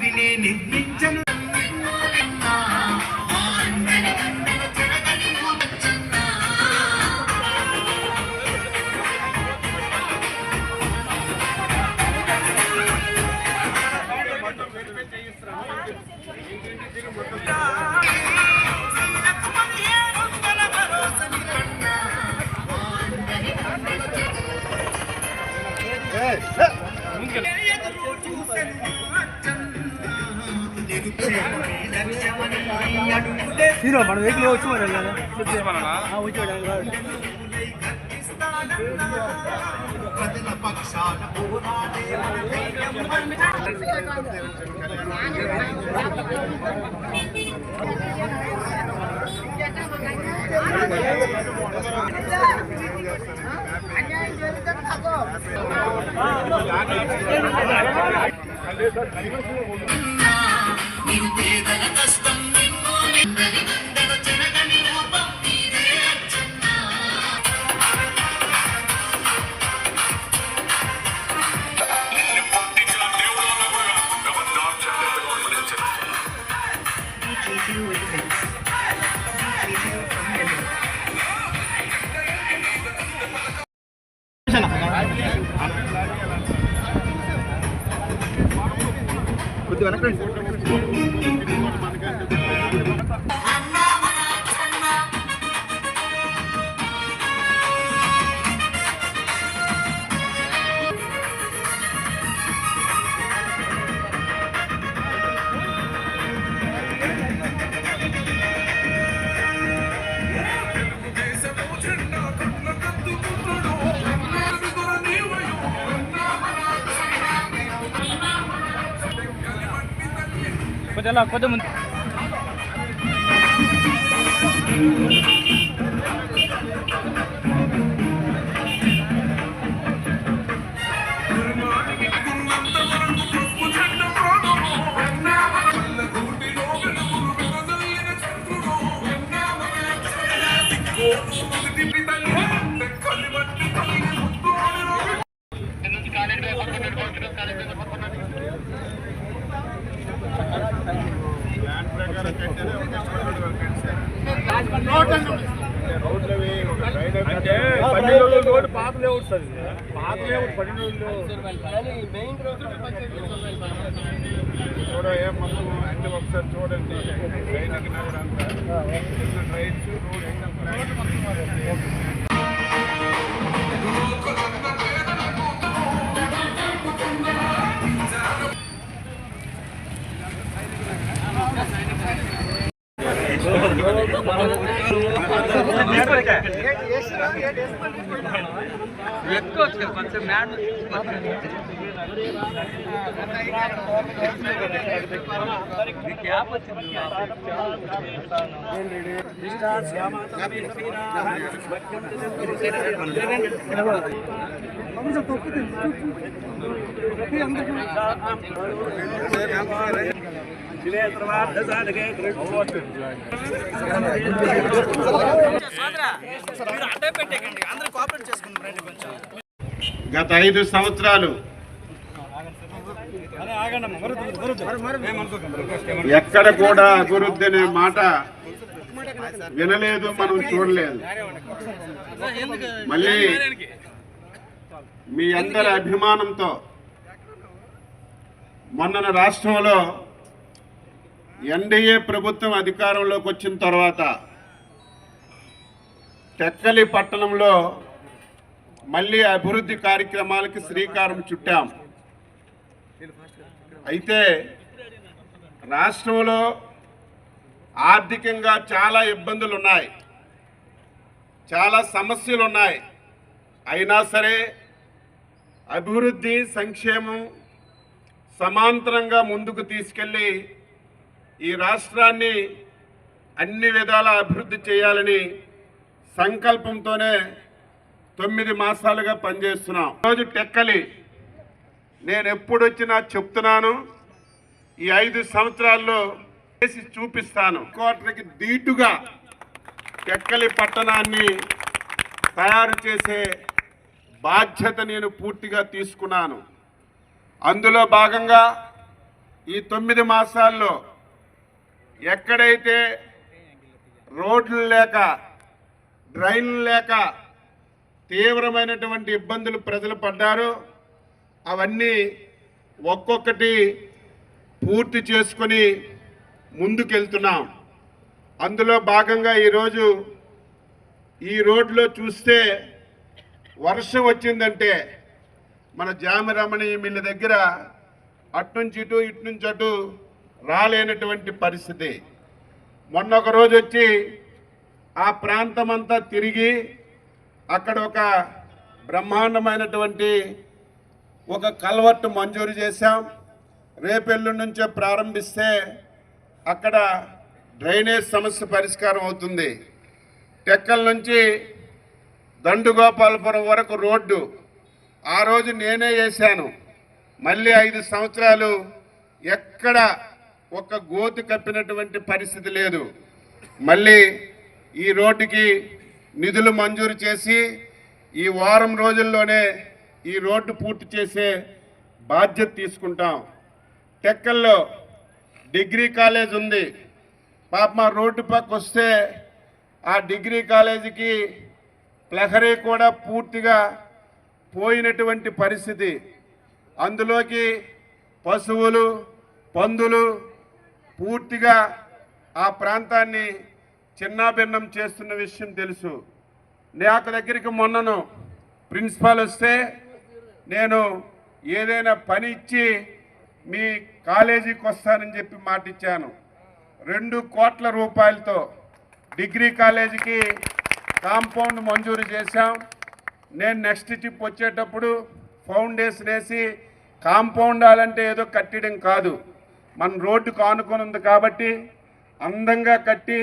రాత్రినే నిర్మించను. Hero మన vehicle వచ్చి మరి వచ్చి ప్రజల నిరుపేదల కష్టం కొంచెం కొంచెం ఎత్తుకోవచ్చు కదా పెట్టేకండి. అందరూ కోఆపరేట్ చేసుకుంటాం కొంచెం. గత ఐదు సంవత్సరాలు. ఎక్కడ కూడా అభివృద్ధి అనే మాట వినలేదు మనం చూడలేదు. మళ్ళీ మీ అందరి అభిమానంతో మొన్న రాష్ట్రంలో ఎన్డీఏ ప్రభుత్వం అధికారంలోకి వచ్చిన తర్వాత టెక్కలి పట్టణంలో మళ్ళీ అభివృద్ధి కార్యక్రమాలకి శ్రీకారం చుట్టాం. అయితే రాష్ట్రంలో ఆర్థికంగా చాలా ఇబ్బందులు ఉన్నాయి చాలా సమస్యలు ఉన్నాయి అయినా సరే అభివృద్ధి సంక్షేమం సమాంతరంగా ముందుకు తీసుకెళ్ళి ఈ రాష్ట్రాన్ని అన్ని విధాల అభివృద్ధి చేయాలని సంకల్పంతోనే తొమ్మిది మాసాలుగా పనిచేస్తున్నాం. రోజు టెక్కలి. నేను ఎప్పుడు వచ్చినా చెప్తున్నాను ఈ ఐదు సంవత్సరాల్లో చేసి చూపిస్తాను. కోటకి దీటుగా టెక్కలి పట్టణాన్ని తయారు చేసే బాధ్యత నేను పూర్తిగా తీసుకున్నాను. అందులో భాగంగా ఈ తొమ్మిది మాసాల్లో ఎక్కడైతే రోడ్లు లేక డ్రైన్లు లేక తీవ్రమైనటువంటి ఇబ్బందులు ప్రజలు పడ్డారు. అవన్నీ ఒక్కొక్కటి పూర్తి చేసుకొని ముందుకెళ్తున్నాం. అందులో భాగంగా ఈరోజు ఈ రోడ్లో చూస్తే వర్షం వచ్చిందంటే మన జామరమణి మిల్లి దగ్గర అట్నుంచి ఇటు ఇటు నుంచి అటు రాలేనటువంటి పరిస్థితి. మొన్న ఒక రోజు వచ్చి ఆ ప్రాంతమంతా తిరిగి అక్కడ ఒక బ్రహ్మాండమైనటువంటి ఒక కల్వర్ట్ మంజూరు చేశాం. రేపెల్లు నుంచే ప్రారంభిస్తే అక్కడ డ్రైనేజ్ సమస్య పరిష్కారం అవుతుంది. టెక్కల నుంచి దండుగోపాలపురం వరకు రోడ్డు. ఆ రోజు నేనే వేశాను. మళ్ళీ ఐదు సంవత్సరాలు ఎక్కడ ఒక గోతు కప్పినటువంటి పరిస్థితి లేదు. మళ్ళీ ఈ రోడ్డుకి నిధులు మంజూరు చేసి ఈ వారం రోజుల్లోనే ఈ రోడ్డు పూర్తి చేసే బాధ్యత తీసుకుంటాం. టెక్కల్లో డిగ్రీ కాలేజ్ ఉంది. పాప మా రోడ్డు పక్క వస్తే ఆ డిగ్రీ కాలేజీకి ప్లహరీ కూడా పూర్తిగా పోయినటువంటి పరిస్థితి. అందులోకి పశువులు పందులు పూర్తిగా ఆ ప్రాంతాన్ని చిన్నాభిన్నం చేస్తున్న విషయం తెలుసు. నాకు దగ్గరికి మొన్నను ప్రిన్సిపాల్ వస్తే నేను ఏదైనా పని ఇచ్చి మీ కాలేజీకి వస్తానని చెప్పి మాట ఇచ్చాను రెండు కోట్ల రూపాయలతో డిగ్రీ కాలేజీకి కాంపౌండ్ మంజూరు చేశాం. నేను నెక్స్ట్ ట్రిప్ వచ్చేటప్పుడు ఫౌండేషన్ వేసి కాంపౌండ్ అంటే ఏదో కట్టడం కాదు. మన రోడ్డుకు ఆనుకొని ఉంది కాబట్టి అందంగా కట్టి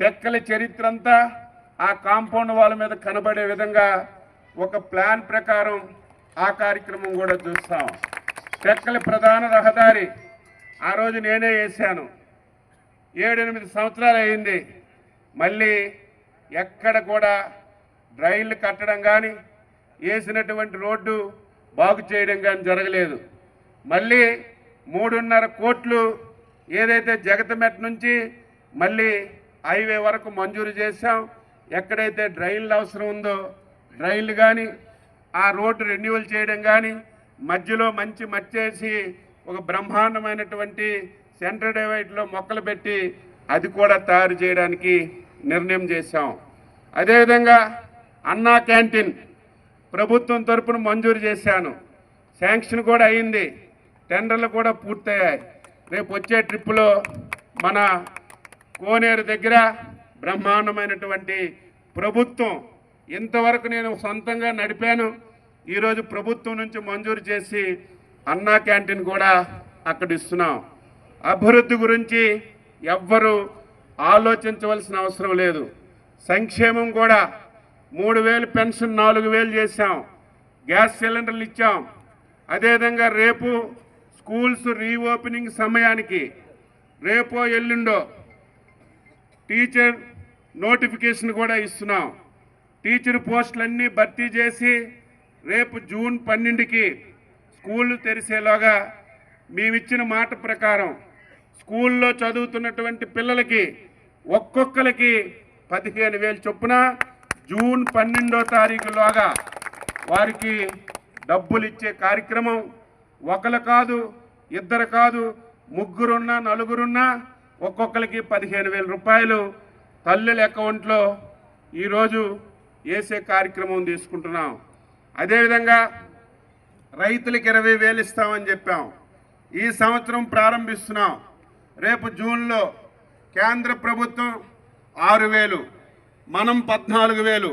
టెక్కల చరిత్ర అంతా ఆ కాంపౌండ్ వాళ్ళ మీద కనబడే విధంగా ఒక ప్లాన్ ప్రకారం ఆ కార్యక్రమం కూడా చూస్తాం. టెక్కల ప్రధాన రహదారి ఆ రోజు నేనే వేశాను. ఏడెనిమిది సంవత్సరాలు అయింది. మళ్ళీ ఎక్కడ కూడా డ్రైన్లు కట్టడం కానీ వేసినటువంటి రోడ్డు బాగు చేయడం కానీ జరగలేదు. మళ్ళీ మూడున్నర కోట్లు ఏదైతే జగతమెట్ నుంచి మళ్ళీ హైవే వరకు మంజూరు చేశాం. ఎక్కడైతే డ్రైన్లు అవసరం ఉందో డ్రైన్లు కానీ ఆ రోడ్డు రెన్యువల్ చేయడం కానీ మధ్యలో మంచి మచ్చేసి ఒక బ్రహ్మాండమైనటువంటి సెంటర్ డివైడ్లో మొక్కలు పెట్టి అది కూడా తయారు చేయడానికి నిర్ణయం చేశాం. అదేవిధంగా అన్నా క్యాంటీన్ ప్రభుత్వం తరపున మంజూరు చేశాను. శాంక్షన్ కూడా అయింది. టెండర్లు కూడా పూర్తయ్యాయి. రేపు వచ్చే ట్రిప్పులో మన కోనేరు దగ్గర బ్రహ్మాండమైనటువంటి ప్రభుత్వం. ఇంతవరకు నేను సొంతంగా నడిపాను. ఈరోజు ప్రభుత్వం నుంచి మంజూరు చేసి అన్నా క్యాంటీన్ కూడా అక్కడ ఇస్తున్నాం. అభివృద్ధి గురించి ఎవ్వరూ ఆలోచించవలసిన అవసరం లేదు. సంక్షేమం కూడా మూడు వేలు పెన్షన్ నాలుగు వేలు చేశాం. గ్యాస్ సిలిండర్లు ఇచ్చాం. అదేవిధంగా రేపు స్కూల్స్ రీఓపెనింగ్ సమయానికి రేపో ఎల్లుండో టీచర్ నోటిఫికేషన్ కూడా ఇస్తున్నాం. టీచర్ పోస్టులన్నీ భర్తీ చేసి రేపు జూన్ పన్నెండుకి స్కూళ్ళు తెరిసేలోగా మేమిచ్చిన మాట ప్రకారం స్కూల్లో చదువుతున్నటువంటి పిల్లలకి ఒక్కొక్కరికి పదిహేను వేలు చొప్పున జూన్ పన్నెండో తారీఖులోగా వారికి డబ్బులు ఇచ్చే కార్యక్రమం. ఒకరు కాదు ఇద్దరు కాదు ముగ్గురున్నా నలుగురున్నా ఒక్కొక్కరికి పదిహేను వేల రూపాయలు. తల్లుల అకౌంట్లో ఈరోజు వేసే కార్యక్రమం తీసుకుంటున్నాం. అదేవిధంగా రైతులకు ఇరవై వేలు ఇస్తామని చెప్పాం. ఈ సంవత్సరం ప్రారంభిస్తున్నాం. రేపు జూన్లో కేంద్ర ప్రభుత్వం ఆరు వేలు మనం పద్నాలుగు వేలు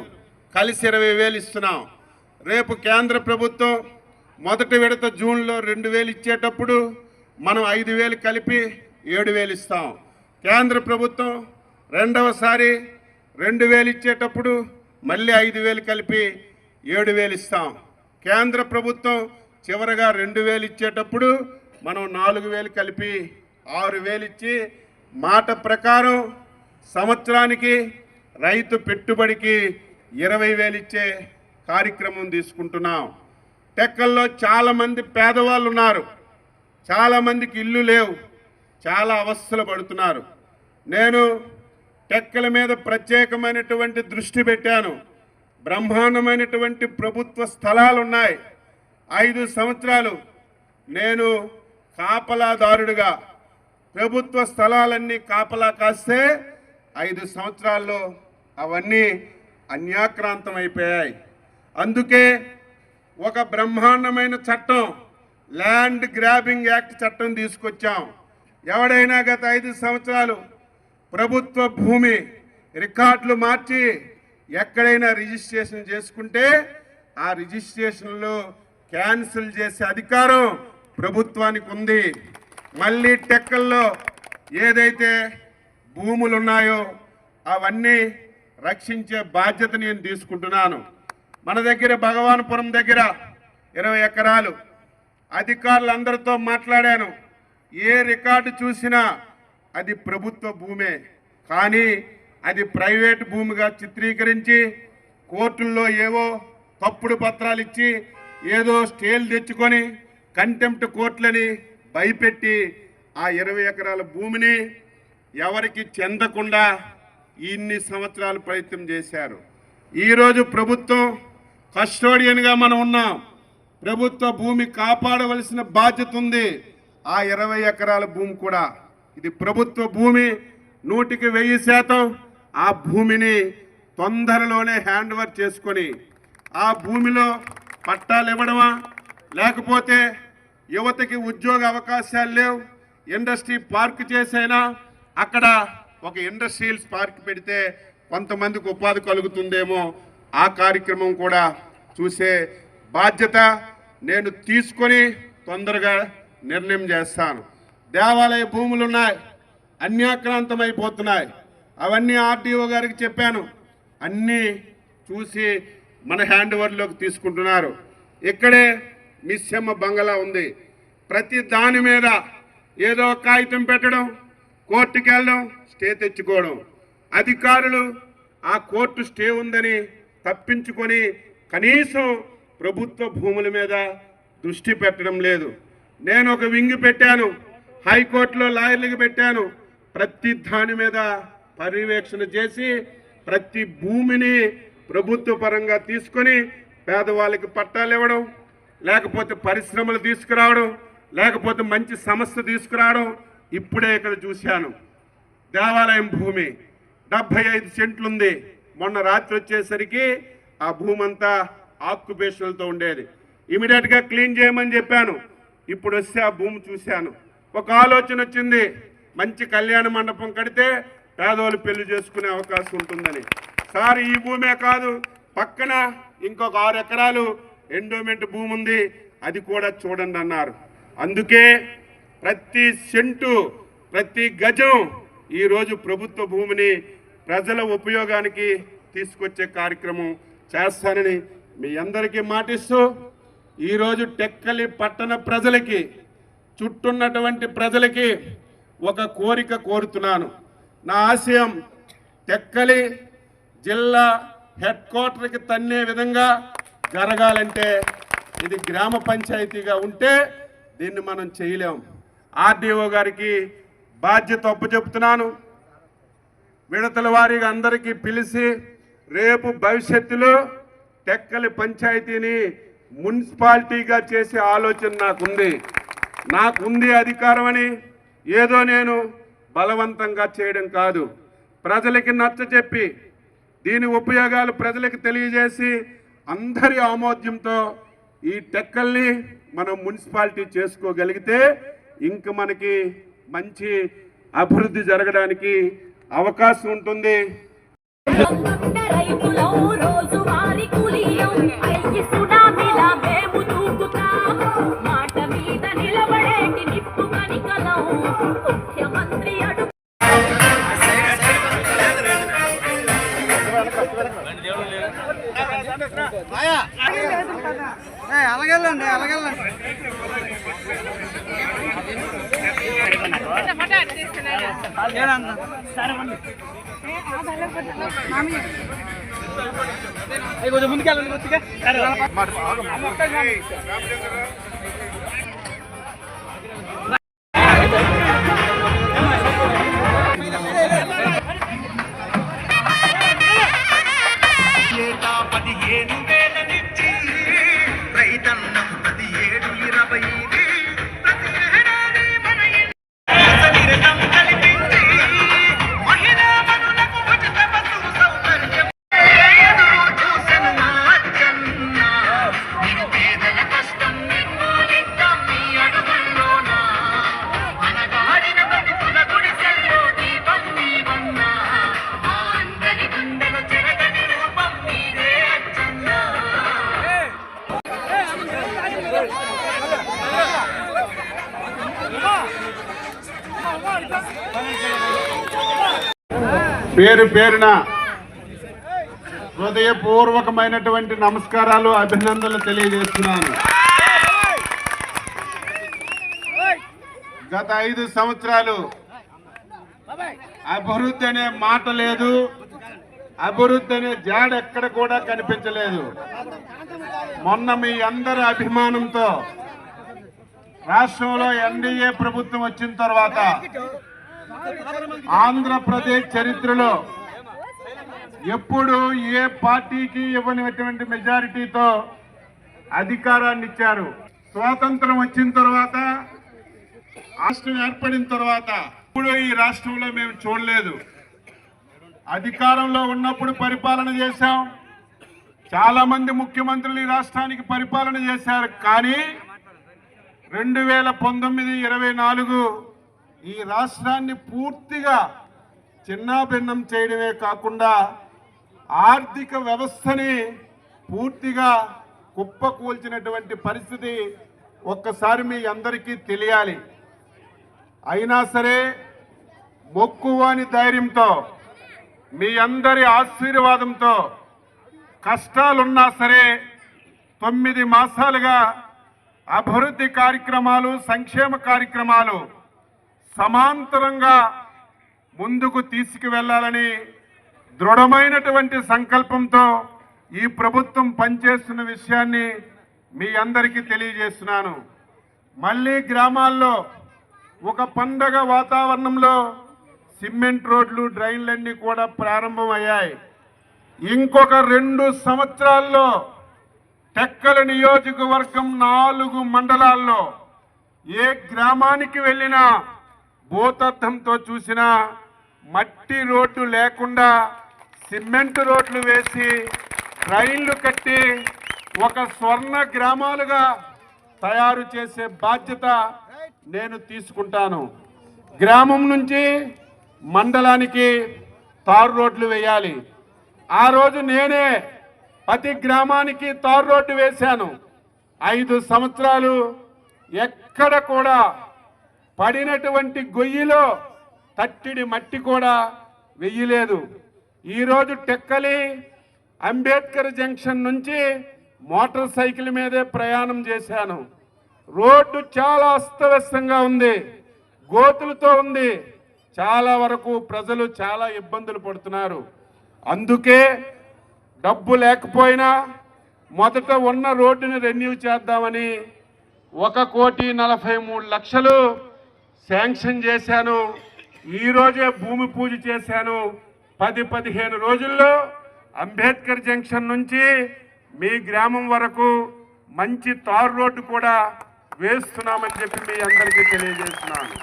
కలిసి ఇరవై వేలు ఇస్తున్నాం. రేపు కేంద్ర ప్రభుత్వం మొదటి విడత జూన్లో రెండు వేలు ఇచ్చేటప్పుడు మనం ఐదు వేలు కలిపి ఏడు వేలు ఇస్తాం. కేంద్ర ప్రభుత్వం రెండవసారి రెండు వేలు ఇచ్చేటప్పుడు మళ్ళీ ఐదు వేలు కలిపి ఏడు వేలు ఇస్తాం. కేంద్ర ప్రభుత్వం చివరగా రెండు వేలు ఇచ్చేటప్పుడు మనం నాలుగు వేలు కలిపి ఆరు వేలు ఇచ్చి మాట ప్రకారం సంవత్సరానికి రైతు పెట్టుబడికి ఇరవై వేలు ఇచ్చే కార్యక్రమం తీసుకుంటున్నాం. టెక్కల్లో చాలామంది పేదవాళ్ళు ఉన్నారు. చాలామందికి ఇల్లు లేవు. చాలా అవస్థలు పడుతున్నారు. నేను టెక్కల మీద ప్రత్యేకమైనటువంటి దృష్టి పెట్టాను. బ్రహ్మాండమైనటువంటి ప్రభుత్వ స్థలాలు ఉన్నాయి ఐదు సంవత్సరాలు నేను కాపలాదారుడుగా ప్రభుత్వ స్థలాలన్నీ కాపలా కాస్తే ఐదు సంవత్సరాల్లో అవన్నీ అన్యాక్రాంతం అయిపోయాయి అందుకే ఒక బ్రహ్మాండమైన చట్టం ల్యాండ్ గ్రాబింగ్ యాక్ట్ చట్టం తీసుకొచ్చాం. ఎవడైనా గత ఐదు సంవత్సరాలు ప్రభుత్వ భూమి రికార్డులు మార్చి ఎక్కడైనా రిజిస్ట్రేషన్ చేసుకుంటే ఆ రిజిస్ట్రేషన్లో క్యాన్సిల్ చేసే అధికారం ప్రభుత్వానికి ఉంది. మళ్ళీ టెక్కల్లో ఏదైతే భూములు ఉన్నాయో అవన్నీ రక్షించే బాధ్యత నేను తీసుకుంటున్నాను. మన దగ్గర భగవాన్పురం దగ్గర ఇరవై ఎకరాలు అధికారులందరితో మాట్లాడాను. ఏ రికార్డు చూసినా అది ప్రభుత్వ భూమే. కానీ అది ప్రైవేట్ భూమిగా చిత్రీకరించి కోర్టుల్లో ఏవో తప్పుడు పత్రాలు ఇచ్చి ఏదో స్టేలు తెచ్చుకొని కంటెంప్ట్ కోర్టులని భయపెట్టి ఆ ఇరవై ఎకరాల భూమిని ఎవరికి చెందకుండా ఇన్ని సంవత్సరాలు ప్రయత్నం చేశారు. ఈరోజు ప్రభుత్వం కస్టోడియన్గా మనం ఉన్నాం. ప్రభుత్వ భూమి కాపాడవలసిన బాధ్యత ఉంది. ఆ ఇరవై ఎకరాల భూమి కూడా ఇది ప్రభుత్వ భూమి నూటికి వెయ్యి శాతం ఆ భూమిని తొందరలోనే హ్యాండ్ ఓవర్ చేసుకొని ఆ భూమిలో పట్టాలు ఇవ్వడమా? లేకపోతే యువతకి ఉద్యోగ అవకాశాలు లేవు ఇండస్ట్రీ పార్క్ చేసైనా అక్కడ ఒక ఇండస్ట్రియల్స్ పార్క్ పెడితే కొంతమందికి ఉపాధి కలుగుతుందేమో ఆ కార్యక్రమం కూడా చూసే బాధ్యత నేను తీసుకొని తొందరగా నిర్ణయం చేస్తాను. దేవాలయ భూములు ఉన్నాయి అన్యాక్రాంతమైపోతున్నాయి. అవన్నీ ఆర్డీఓ గారికి చెప్పాను. అన్నీ చూసి మన హ్యాండ్ ఓవర్లోకి తీసుకుంటున్నారు. ఇక్కడే మిస్సమ్మ బంగళా ఉంది. ప్రతి దాని మీద ఏదో కాగితం పెట్టడం కోర్టుకి వెళ్ళడం స్టే తెచ్చుకోవడం. అధికారులు ఆ కోర్టు స్టే ఉందని తప్పించుకొని కనీసం ప్రభుత్వ భూముల మీద దృష్టి పెట్టడం లేదు. నేను ఒక వింగ్ పెట్టాను. హైకోర్టులో లాయర్లకు పెట్టాను. ప్రతి దాని మీద పర్యవేక్షణ చేసి ప్రతి భూమిని ప్రభుత్వ పరంగా తీసుకొని పేదవాళ్ళకి పట్టాలు ఇవ్వడం లేకపోతే పరిశ్రమలు తీసుకురావడం లేకపోతే మంచి సమస్య తీసుకురావడం ఇప్పుడే ఇక్కడ చూశాను. దేవాలయం భూమి. డెబ్బై ఐదు సెంట్లుంది మొన్న రాత్రి వచ్చేసరికి ఆ భూమంతా ఆక్యుపేషన్లతో ఉండేది. ఇమీడియట్గా క్లీన్ చేయమని చెప్పాను. ఇప్పుడు వస్తే ఆ భూమి చూశాను. ఒక ఆలోచన వచ్చింది. మంచి కళ్యాణ మండపం కడితే పేదవాళ్ళు పెళ్ళి చేసుకునే అవకాశం ఉంటుందని. సార్ ఈ భూమే కాదు. పక్కన ఇంకొక ఆరు ఎకరాలు ఎండోమెంట్ భూమి ఉంది. అది కూడా చూడండి అన్నారు. అందుకే ప్రతి సెంటు ప్రతి గజం ఈరోజు ప్రభుత్వ భూమిని ప్రజల ఉపయోగానికి తీసుకొచ్చే కార్యక్రమం చేస్తానని మీ అందరికీ మాటిస్తూ ఈరోజు టెక్కలి పట్టణ ప్రజలకి చుట్టున్నటువంటి ప్రజలకి ఒక కోరిక కోరుతున్నాను. నా ఆశయం టెక్కలి జిల్లా హెడ్ క్వార్టర్కి తన్నే విధంగా జరగాలంటే ఇది గ్రామ పంచాయతీగా ఉంటే దీన్ని మనం చేయలేం. ఆర్డీఓ గారికి బాధ్యత అప్పచెప్తున్నాను. విడతల వారిగా అందరికీ పిలిచి రేపు భవిష్యత్తులో టెక్కలి పంచాయతీని మున్సిపాలిటీగా చేసే ఆలోచన నాకుంది. నాకుంది అధికారం అని ఏదో నేను బలవంతంగా చేయడం కాదు. ప్రజలకి నచ్చచెప్పి దీని ఉపయోగాలు ప్రజలకు తెలియజేసి అందరి ఆమోద్యంతో ఈ టెక్కల్ని మనం మున్సిపాలిటీ చేసుకోగలిగితే ఇంక మనకి మంచి అభివృద్ధి జరగడానికి అవకాశం ఉంటుంది. గుండె రైతులం రోజువారీ అలాగెళ్ళండి అలాగెళ్ళండి. కొంచెం ముందుకెళ్ళండి కొద్దిగా. పేరు పేరున హృదయపూర్వకమైనటువంటి నమస్కారాలు అభినందనలు తెలియజేస్తున్నాను. గత ఐదు సంవత్సరాలు అభివృద్ధి అనే మాట లేదు. అభివృద్ధి అనే జాడ ఎక్కడ కూడా కనిపించలేదు. మొన్న మీ అందరి అభిమానంతో రాష్ట్రంలో ఎన్డీఏ ప్రభుత్వం వచ్చిన తర్వాత ఆంధ్రప్రదేశ్ చరిత్రలో ఎప్పుడు ఏ పార్టీకి ఇవ్వనిటువంటి మెజారిటీతో అధికారాన్ని ఇచ్చారు. స్వాతంత్రం వచ్చిన తర్వాత రాష్ట్రం ఏర్పడిన తర్వాత ఇప్పుడు ఈ రాష్ట్రంలో మేము చూడలేదు. అధికారంలో ఉన్నప్పుడు పరిపాలన చేశాం. చాలా మంది ముఖ్యమంత్రులు ఈ రాష్ట్రానికి పరిపాలన చేశారు. కానీ రెండు వేల పంతొమ్మిది ఇరవై నాలుగు ఈ రాష్ట్రాన్ని పూర్తిగా చిన్నాభిన్నం చేయడమే కాకుండా ఆర్థిక వ్యవస్థని పూర్తిగా కుప్పకూల్చినటువంటి పరిస్థితి ఒక్కసారి మీ అందరికీ తెలియాలి. అయినా సరే మొక్కువాని ధైర్యంతో మీ అందరి ఆశీర్వాదంతో కష్టాలున్నా సరే తొమ్మిది మాసాలుగా అభివృద్ధి కార్యక్రమాలు సంక్షేమ కార్యక్రమాలు సమాంతరంగా ముందుకు తీసుకువెళ్ళాలని దృఢమైనటువంటి సంకల్పంతో ఈ ప్రభుత్వం పనిచేస్తున్న విషయాన్ని మీ అందరికీ తెలియజేస్తున్నాను. మళ్ళీ గ్రామాల్లో ఒక పండగ వాతావరణంలో సిమెంట్ రోడ్లు డ్రైన్లన్నీ కూడా ప్రారంభమయ్యాయి. ఇంకొక రెండు సంవత్సరాల్లో టెక్కల నియోజకవర్గం నాలుగు మండలాల్లో ఏ గ్రామానికి వెళ్ళినా భూతత్వంతో చూసినా మట్టి రోడ్లు లేకుండా సిమెంట్ రోడ్లు వేసి రైళ్ళు కట్టి ఒక స్వర్ణ గ్రామాలుగా తయారు చేసే బాధ్యత నేను తీసుకుంటాను. గ్రామం నుంచి మండలానికి తారు రోడ్లు వేయాలి. ఆ రోజు నేనే ప్రతి గ్రామానికి తారు రోడ్డు వేశాను. ఐదు సంవత్సరాలు ఎక్కడ కూడా పడినటువంటి గొయ్యిలో తట్టిడి మట్టి కూడా వెయ్యలేదు. ఈరోజు టెక్కలి అంబేద్కర్ జంక్షన్ నుంచి మోటార్ సైకిల్ మీదే ప్రయాణం చేశాను. రోడ్డు చాలా అస్తవ్యస్తంగా ఉంది. గోతులతో ఉంది. చాలా వరకు ప్రజలు చాలా ఇబ్బందులు పడుతున్నారు. అందుకే డబ్బు లేకపోయినా మొదట ఉన్న రోడ్డుని రెన్యూ చేద్దామని ఒక కోటి నలభై మూడు లక్షలు శాంక్షన్ చేశాను. ఈరోజే భూమి పూజ చేశాను. పది పదిహేను రోజుల్లో అంబేద్కర్ జంక్షన్ నుంచి మీ గ్రామం వరకు మంచి తారు రోడ్డు కూడా వేస్తున్నామని చెప్పి మీ అందరికీ తెలియజేస్తున్నాను.